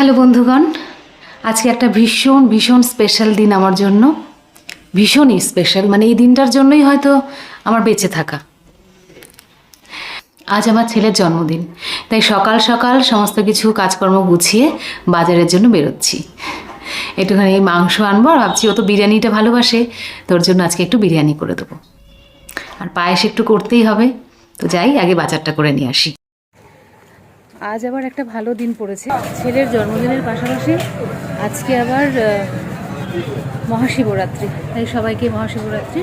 Hello বন্ধুগণ, আজকে একটা ভীষণ ভীষণ স্পেশাল দিন আমার জন্য। ভীষণই স্পেশাল মানে এই দিনটার জন্যই হয়তো আমার বেঁচে থাকা। আজ আমার ছেলের জন্মদিন, তাই সকাল সকাল সমস্ত কিছু কাজকর্ম গুছিয়ে বাজারের জন্য বেরোচ্ছি। একটুখানি মাংস আনব আর ভাবছি, ও তো বিরিয়ানিটা ভালোবাসে, তোর জন্য আজকে একটু বিরিয়ানি করে দেবো। আর পায়েস একটু করতেই হবে, তো যাই, আগে বাজারটা করে নিয়ে আসি। আজ আবার একটা ভালো দিন পড়েছে। ছেলের জন্মদিনের পাশাপাশি আজকে আবার মহাশিবরাত্রি। তাই সবাইকে মহাশিবরাত্রি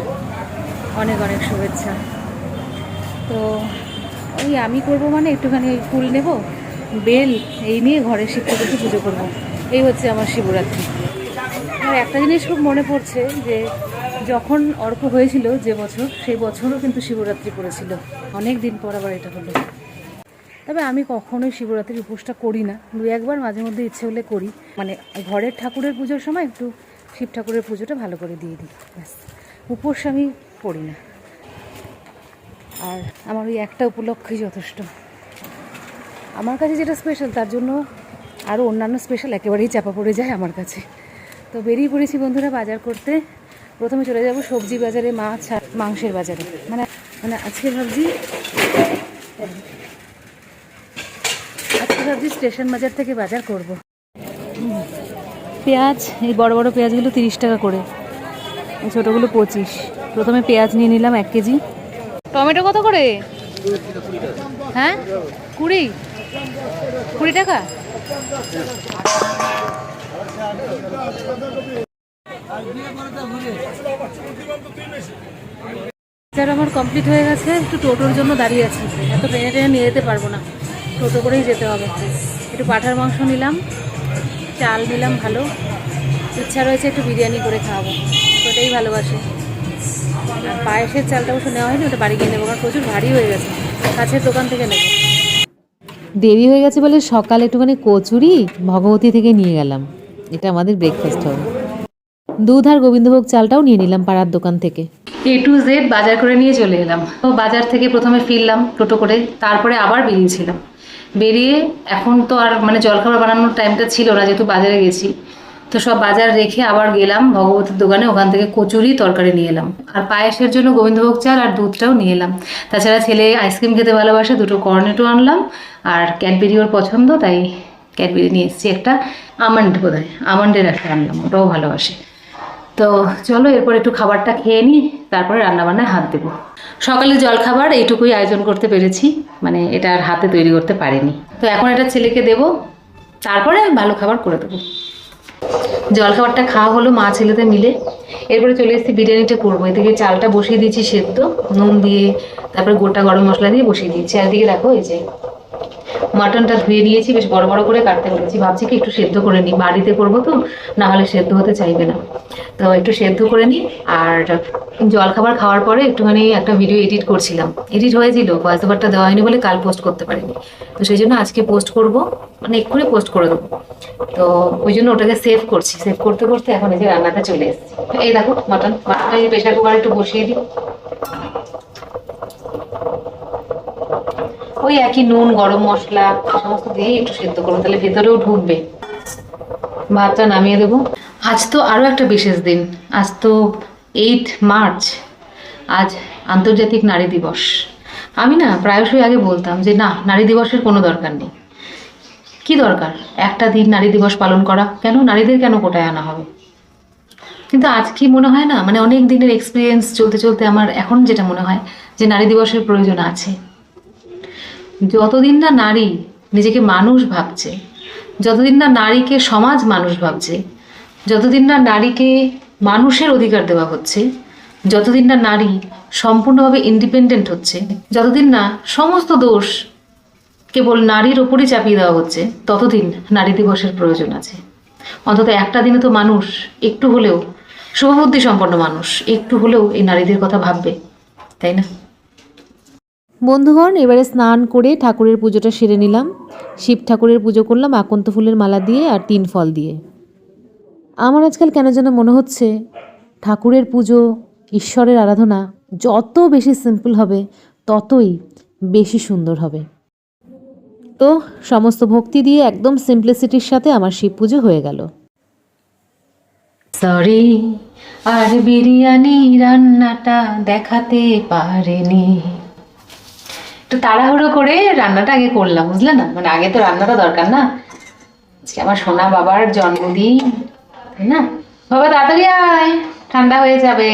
অনেক অনেক শুভেচ্ছা। তো ওই আমি করব মানে একটুখানি ফুল নেব, বেল এই নিয়ে ঘরে শিব ঠাকুরকে পুজো করব। এই হচ্ছে আমার শিবরাত্রি। আর একটা জিনিস খুব মনে পড়ছে যে যখন অর্ক হয়েছিল যে বছর, সেই বছরও কিন্তু শিবরাত্রি পড়েছিল। অনেক দিন পর আবার এটা হলো। তবে আমি কখনোই শিবরাত্রির উপোসটা করি না। দু একবার মাঝে মধ্যে ইচ্ছে হলে করি। মানে ঘরের ঠাকুরের পুজোর সময় একটু শিব ঠাকুরের পুজোটা ভালো করে দিয়ে দিই। ব্যাস, উপোস আমি করি না। আর আমার ওই একটা উপলক্ষই যথেষ্ট। আমার কাছে যেটা স্পেশাল তার জন্য আরও অন্যান্য স্পেশাল একেবারেই চাপা পড়ে যায় আমার কাছে। তো বেরিয়ে পড়েছি বন্ধুরা বাজার করতে। প্রথমে চলে যাব সবজি বাজারে, মাছ আর মাংসের বাজারে। মানে মানে আজকে ভাবছি ভাবছি স্টেশন বাজার থেকে বাজার করব। পেঁয়াজ, এই বড় বড় পেঁয়াজগুলো তিরিশ টাকা করে। ছোটোগুলো পঁচিশ। প্রথমে পেঁয়াজ নিয়ে নিলাম এক কেজি। টমেটো কত করে? হ্যাঁ? কুড়ি? কুড়ি টাকা? আমার কমপ্লিট হয়ে গেছে। একটু টোটোর জন্য দাঁড়িয়ে আছি। এত ট্রেনে ট্রেনে নিয়ে যেতে পারব না। টোটো করেই যেতে হবে। একটু পাঠার মাংস নিলাম চাল নিলাম ভালো। ইচ্ছা রয়েছে একটু বিরিয়ানি করে খাওয়াবো ওটাই ভালোবাসে। আর পায়েসের চালটা অবশ্য নেওয়া হয়নি ওটা বাড়ি গিয়ে নেব কারণ প্রচুর ভারী হয়ে গেছে। কাছের দোকান থেকে নেব। দেরি হয়ে গেছে বলে সকালে একটুখানি কচুরি ভগবতী থেকে নিয়ে গেলাম। এটা আমাদের ব্রেকফাস্ট হবে। দুধ আর গোবিন্দভোগ চালটাও নিয়ে নিলাম পাড়ার দোকান থেকে। এ টু জেড বাজার করে নিয়ে চলে এলাম। তো বাজার থেকে প্রথমে ফিরলাম টোটো করে তারপরে আবার বেরিয়েছিলাম বেরিয়ে এখন তো আর মানে জলখাবার বানানোর টাইমটা ছিল না, যেহেতু বাজারে গেছি। তো সব বাজার রেখে আবার গেলাম ভগবতীর দোকানে, ওখান থেকে কচুরি তরকারি নিয়ে এলাম। আর পায়েসের জন্য গোবিন্দভোগ চাল আর দুধটাও নিয়ে এলাম। তাছাড়া ছেলে আইসক্রিম খেতে ভালোবাসে, দুটো কর্নেটো আনলাম, আর ক্যাডবেরি ওর পছন্দ, তাই ক্যাডবেরি নিয়ে এসেছি একটা আমন্ড বোধ হয় আমন্ডের একটা আনলাম, ওটাও ভালোবাসে। তো চলো এরপর একটু খাবারটা খেয়ে নিই, তারপরে রান্নাবান্নায় হাত দেবো। সকালে জলখাবার এইটুকুই আয়োজন করতে পেরেছি। মানে এটা আর হাতে তৈরি করতে পারিনি। তো এখন এটা ছেলেকে দেব। তারপরে ভালো খাবার করে দেবো। জলখাবারটা খাওয়া হলো মা ছেলেতে মিলে। এরপরে চলে এসেছি বিরিয়ানিটা করব। এদিকে চালটা বসিয়ে দিয়েছি সেদ্ধ, নুন দিয়ে, তারপরে গোটা গরম মশলা দিয়ে বসিয়ে দিয়েছি। আর দিকে দেখো এই যে মাটনটা ধুয়ে নিয়েছি, বেশ বড় বড় করে কাটতে বলেছি। ভাবছি কি একটু সেদ্ধ করে নিই। বাড়িতে করব তো, না হলে সেদ্ধ হতে চাইবে না। তো একটু সেদ্ধ করে নিই আর জল খাবার খাওয়ার পরে একটুখানি একটা ভিডিও এডিট করছিলাম। এডিট হয়েছিল ভয়েস ওভারটা দেওয়া হয়নি বলে কাল পোস্ট করতে পারিনি। তো সেই জন্য আজকে পোস্ট করব মানে এক্ষুনি পোস্ট করে দেবো। তো ওই জন্য ওটাকে সেভ করছি। সেভ করতে করতে এখন এই যে রান্নাটা চলে এসেছি। এই দেখো মাটন মাটনটা এই প্রেশার কুকারে একটু বসিয়ে দিই। ওই একই নুন, গরম মশলা, সমস্ত দিয়ে একটু সেদ্ধ করব, তাহলে ভেতরেও ঢুকবে। ভাতটা নামিয়ে দেবো। আজ তো আরও একটা বিশেষ দিন। আজ তো এইট মার্চ আজ আন্তর্জাতিক নারী দিবস। আমি না প্রায়শই আগে বলতাম যে না, নারী দিবসের কোনো দরকার নেই। কি দরকার? একটা দিন নারী দিবস পালন করা। কেন? নারীদের কেন কোটায় আনা হবে? কিন্তু আজ কি মনে হয় না? মানে অনেক দিনের এক্সপিরিয়েন্স চলতে চলতে আমার এখন যেটা মনে হয় যে নারী দিবসের প্রয়োজন আছে। যতদিন না নারী নিজেকে মানুষ ভাবছে, যতদিন না নারীকে সমাজ মানুষ ভাবছে, যতদিন না নারীকে মানুষের অধিকার দেওয়া হচ্ছে, যতদিন না নারী সম্পূর্ণভাবে ইন্ডিপেন্ডেন্ট হচ্ছে, যতদিন না সমস্ত দোষ কেবল নারীর ওপরই চাপিয়ে দেওয়া হচ্ছে, ততদিন নারী দিবসের প্রয়োজন আছে। অন্তত একটা দিনে তো মানুষ একটু হলেও, শুভবুদ্ধি সম্পন্ন মানুষ একটু হলেও এই নারীদের কথা ভাববে, তাই না? বন্ধুগণ, এবারে স্নান করে ঠাকুরের পুজোটা সেরে নিলাম। শিব ঠাকুরের পুজো করলাম আকন্ত ফুলের মালা দিয়ে আর তিন ফল দিয়ে। আমার আজকাল কেন যেন মনে হচ্ছে, ঠাকুরের পুজো, ঈশ্বরের আরাধনা যত বেশি সিম্পল হবে, ততই বেশি সুন্দর হবে। তো সমস্ত ভক্তি দিয়ে একদম সিম্পলিসিটির সাথে আমার শিব পুজো হয়ে গেল। সরি, আর বিরিয়ানি রান্নাটা দেখাতে পারেনি। একটু তাড়াহুড়ো করে রান্নাটা আগে করলাম, বুঝলে না? মানে আগে তো রান্নাটা দরকার না। আজকে আমার সোনা বাবার জন্মদিন, তাই না? বাবা, তাড়াতাড়ি আয়, ঠান্ডা হয়ে যাবে।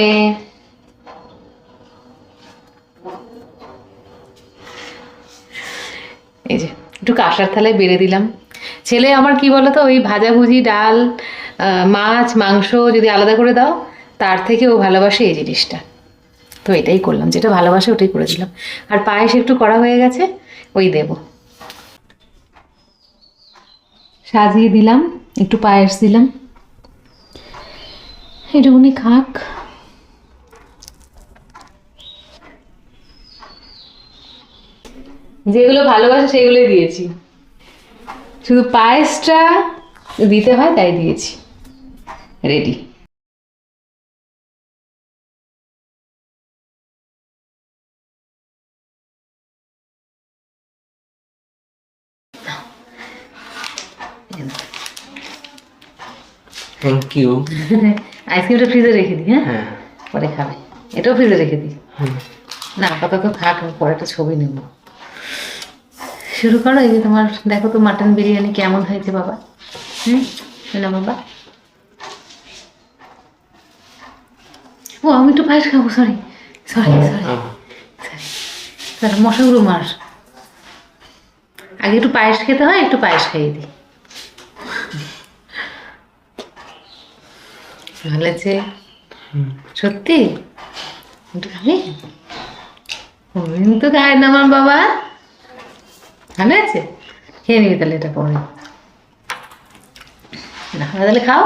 এই যে, একটু কাঁসার থালায় বেড়ে দিলাম। ছেলে আমার কি বলতো, ওই ভাজাভুজি ডাল মাছ, মাংস যদি আলাদা করে দাও, তার থেকে ও ভালোবাসে এই জিনিসটা। তো এটাই করলাম, যেটা ভালোবাসে ওটাই করেছিলাম আর পায়েস একটু করা হয়ে গেছে, ওই দেব। সাজিয়ে দিলাম, একটু পায়েস দিলাম। এটুকুনি খাক। যেগুলো ভালোবাসে সেগুলোই দিয়েছি। শুধু পায়েসটা দিতে হয়, তাই দিয়েছি। রেডি থ্যাংক ইউ আইসক্রিমটা ফ্রিজে রেখে দিই হ্যাঁ? হ্যাঁ। পরে খাবে। এটাও ফ্রিজে রেখে দিই। না আপাতত থাক আমি পরে একটা ছবি নেব। শুরু করো এই যে তোমার দেখো তো মাটন বিরিয়ানি কেমন হয়েছে বাবা? হুম? না বাবা। ও আমি একটু পায়েস খাব সরি সরি সরি সরি মশাগুলো মার। আগে একটু পায়েস খেতে হয় একটু পায়েস খাইয়ে দিই। ভালো আছে সত্যি? খাবি তো খায় না আমার বাবা? ভালো আছে? খেয়ে নিবি তাহলে এটা পরে। না তাহলে খাও।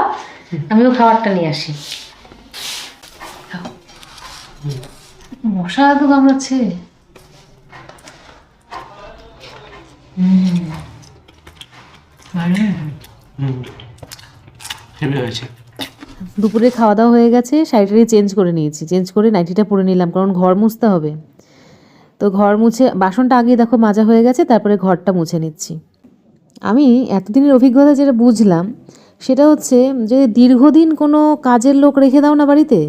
আমিও খাবারটা নিয়ে আসি। মশা তো কামড়াচ্ছে। হুম। হয়েছে দুপুরে খাওয়া দাওয়া হয়ে গেছে শাড়িটারি চেঞ্জ করে নিয়েছি। চেঞ্জ করে নাইটিটা পরে নিলাম, কারণ ঘর মুছতে হবে। তো ঘর মুছে, বাসনটা আগে দেখো মাজা হয়ে গেছে, তারপরে ঘরটা মুছে নিচ্ছি। আমি এতদিনের অভিজ্ঞতা যেটা বুঝলাম, সেটা হচ্ছে যে দীর্ঘদিন কোনো কাজের লোক রেখে দাও না বাড়িতে,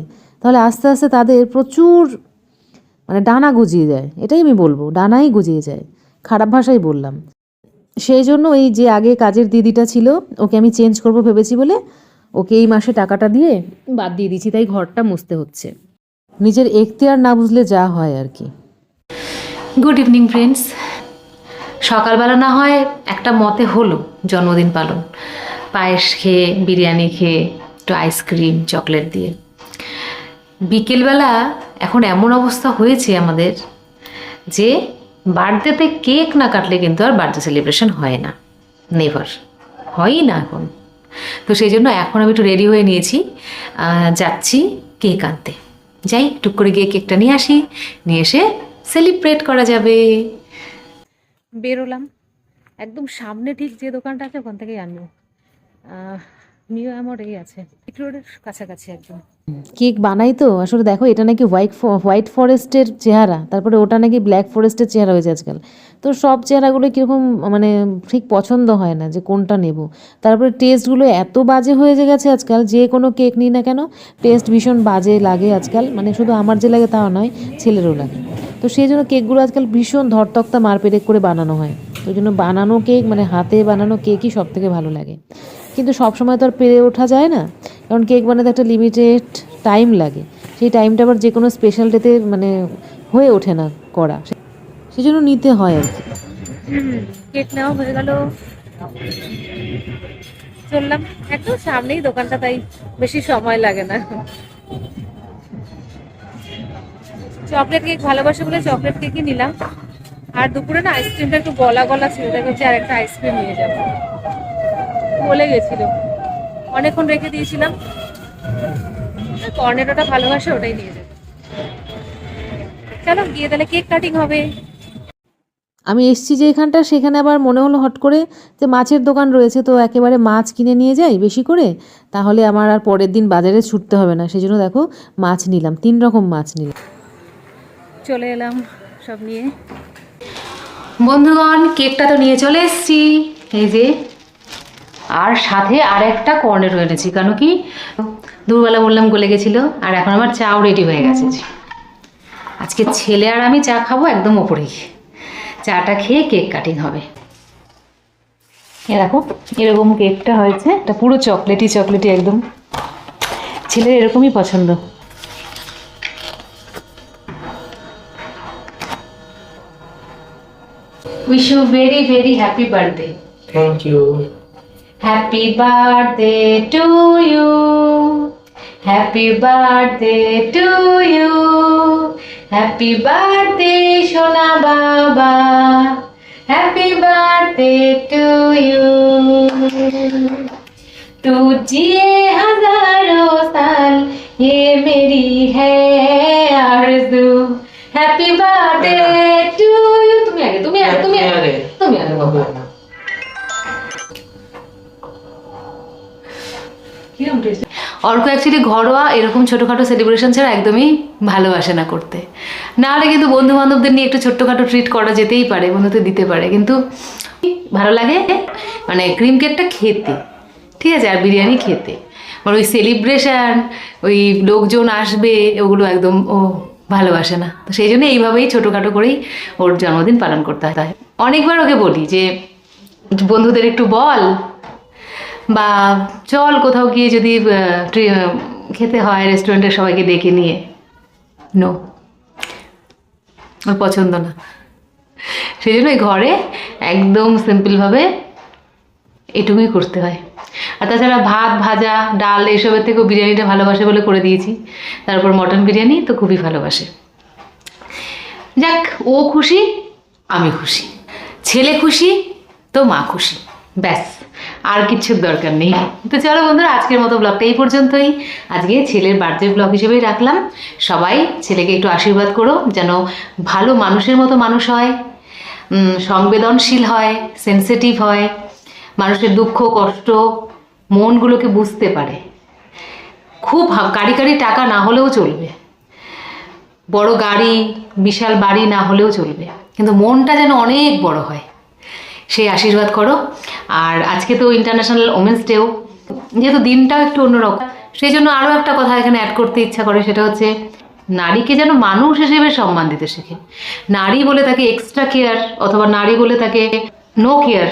তাহলে আস্তে আস্তে তাদের প্রচুর মানে ডানা গুজিয়ে যায়। এটাই আমি বলব, ডানাই গুজিয়ে যায়। খারাপ ভাষাই বললাম। সেই জন্য এই যে আগে কাজের দিদিটা ছিল, ওকে আমি চেঞ্জ করব ভেবেছি বলে ওকে এই মাসে টাকাটা দিয়ে বাদ দিয়ে দিচ্ছি তাই ঘরটা মুছতে হচ্ছে। নিজের এখতিয়ার না বুঝলে যা হয় আর কি। গুড ইভিনিং ফ্রেন্ডস সকালবেলা না হয় একটা মতে হলো জন্মদিন পালন। পায়েস খেয়ে, বিরিয়ানি খেয়ে, একটু আইসক্রিম চকলেট দিয়ে। বিকেলবেলা এখন এমন অবস্থা হয়েছে আমাদের যে বার্থডেতে কেক না কাটলে কিন্তু আর বার্থডে সেলিব্রেশন হয় না। নেভার হয়ই না এখন। তো সেই জন্য এখন আমি একটু রেডি হয়ে নিয়েছি। যাচ্ছি কেক আনতে। যাই, টুক করে গিয়ে কেকটা নিয়ে আসি। নিয়ে এসে সেলিব্রেট করা যাবে। বেরোলাম। একদম সামনে ঠিক যে দোকানটা আছে ওখান থেকেই আনব। নিউ আমার এই আছে। কাছাকাছি একদম। কেক বানাই তো, আসলে দেখো এটা নাকি হোয়াইট হোয়াইট ফরেস্টের চেহারা, তারপরে ওটা নাকি ব্ল্যাক ফরেস্টের চেহারা হয়েছে আজকাল। তো সব চেহারাগুলো কীরকম মানে ঠিক পছন্দ হয় না যে কোনটা নেব। তারপরে টেস্টগুলো এত বাজে হয়ে গেছে আজকাল, যে কোনো কেক নিই না কেন টেস্ট ভীষণ বাজে লাগে আজকাল মানে শুধু আমার যে লাগে তাও নয়, ছেলেরও লাগে। তো সেই জন্য কেকগুলো আজকাল ভীষণ ধরতক্তা মারপেরেক করে বানানো হয়। ওই জন্য বানানো কেক মানে হাতে বানানো কেকই সব থেকে ভালো লাগে। কিন্তু সব সময় তো আর পেরে ওঠা যায় না। কারণ কেক বানাতে একটা লিমিটেড টাইম লাগে। সেই টাইমটা আবার যে কোনো স্পেশাল ডেতে মানে হয়ে ওঠে না করা। সেই জন্য নিতে হয় আর কি। কেক নেওয়া হয়ে গেল। চললাম। একদম সামনেই দোকানটা, তাই বেশি সময় লাগে না। চকলেট কেক ভালোবাসে বলে চকলেট কেকই নিলাম। আর দুপুরে না আইসক্রিমটা একটু গলা গলা ছিল, তাই হচ্ছে আর একটা আইসক্রিম নিয়ে যাব। বলে গেছিল। অনেকক্ষণ রেখে দিয়েছিলাম। কর্নেটোটা ভালোবাসে ওটাই নিয়ে যাব। চলো গিয়ে তাহলে কেক কাটিং হবে। আমি এসছি যে এখানটা সেখানে আবার মনে হলো হট করে যে মাছের দোকান রয়েছে তো একেবারে মাছ কিনে নিয়ে যাই বেশি করে? তাহলে আমার আর পরের দিন বাজারে ছুটতে হবে না সেই জন্য দেখো মাছ নিলাম তিন রকম মাছ নিলাম। চলে এলাম সব নিয়ে। বন্ধুগণ কেকটা তো নিয়ে চলে এসেছি। এই যে আর সাথে আর একটা কর্নেরও এনেছি, কেন কি? দুপুরবেলা বললাম গলে গেছিল, আর এখন আমার চাও রেডি হয়ে গেছে। আজকে ছেলে আর আমি চা খাব একদম ওপরেই। চাটা খেয়ে কেক কাটিং হবে। এ দেখো, এরকম কেকটা হয়েছে, এটা পুরো চকলেটি চকলেটি একদম। ছেলের এরকমই পছন্দ। Wish you very very happy birthday thank you happy birthday to you happy birthday to you happy birthday সোনা বাবা হ্যাপি বার্থডে টু ইউ तू जिए हजारों साल ये मेरी है आरज़ू हैप्पी बर्थडे टू यू তুমি আগে তুমি আগে তুমি আগে তুমি আগে বাবা অর্ক অ্যাকচুয়ালি ঘরোয়া এরকম ছোটোখাটো সেলিব্রেশন ছাড়া একদমই ভালোবাসে না করতে। না হলে কিন্তু বন্ধু বান্ধবদের নিয়ে একটু ছোট্টখাটো ট্রিট করা যেতেই পারে বন্ধুতে দিতে পারে। কিন্তু ভালো লাগে মানে ক্রিম কেকটা খেতে, ঠিক আছে? আর বিরিয়ানি খেতে। মানে ওই সেলিব্রেশন ওই লোকজন আসবে, ওগুলো একদম, ও ভালোবাসে না। তো সেই জন্য এইভাবেই ছোটোখাটো করেই ওর জন্মদিন পালন করতে হয়। অনেকবার ওকে বলি যে, বন্ধুদের একটু বল বা চল কোথাও গিয়ে যদি খেতে হয় রেস্টুরেন্টে সবাইকে ডেকে নিয়ে। নো ওর পছন্দ না। সেই জন্য ওই ঘরে একদম সিম্পলভাবে এটুকুই করতে হয়। আর তাছাড়া ভাত, ভাজা, ডাল, এইসবের থেকেও বিরিয়ানিটা ভালোবাসে বলে করে দিয়েছি। তারপর মটন বিরিয়ানি তো খুবই ভালোবাসে। যাক, ও খুশি, আমি খুশি। ছেলে খুশি, তো মা খুশি। ব্যাস। আর কিচ্ছুর দরকার নেই। তো চলো বন্ধুরা, আজকের মতো ব্লগটা এই পর্যন্তই। আজকে ছেলের বার্থডে ব্লগ হিসেবেই রাখলাম। সবাই ছেলেকে একটু আশীর্বাদ করো, যেন ভালো মানুষের মতো মানুষ হয় সংবেদনশীল হয় সেন্সিটিভ হয়, মানুষের দুঃখ, কষ্ট, মনগুলোকে বুঝতে পারে। খুব কারি কারি টাকা না হলেও চলবে। বড় গাড়ি, বিশাল বাড়ি না হলেও চলবে। কিন্তু মনটা যেন অনেক বড় হয়। সেই আশীর্বাদ করো। আর আজকে তো ইন্টারন্যাশনাল ওমেন্স ডেও যেহেতু দিনটাও একটু অন্যরকম, সেই জন্য আরও একটা কথা এখানে অ্যাড করতে ইচ্ছা করে, সেটা হচ্ছে নারীকে যেন মানুষ হিসেবে সম্মান দিতে শেখে। নারী বলে তাকে এক্সট্রা কেয়ার অথবা নারী বলে তাকে নো কেয়ার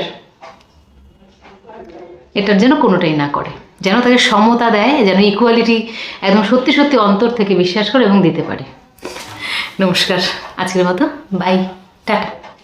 এটার যেন কোনোটাই না করে। যেন তাকে সমতা দেয়, যেন ইকুয়ালিটি একদম সত্যি সত্যি অন্তর থেকে বিশ্বাস করে এবং দিতে পারে। নমস্কার, আজকের মতো বাই টাটা।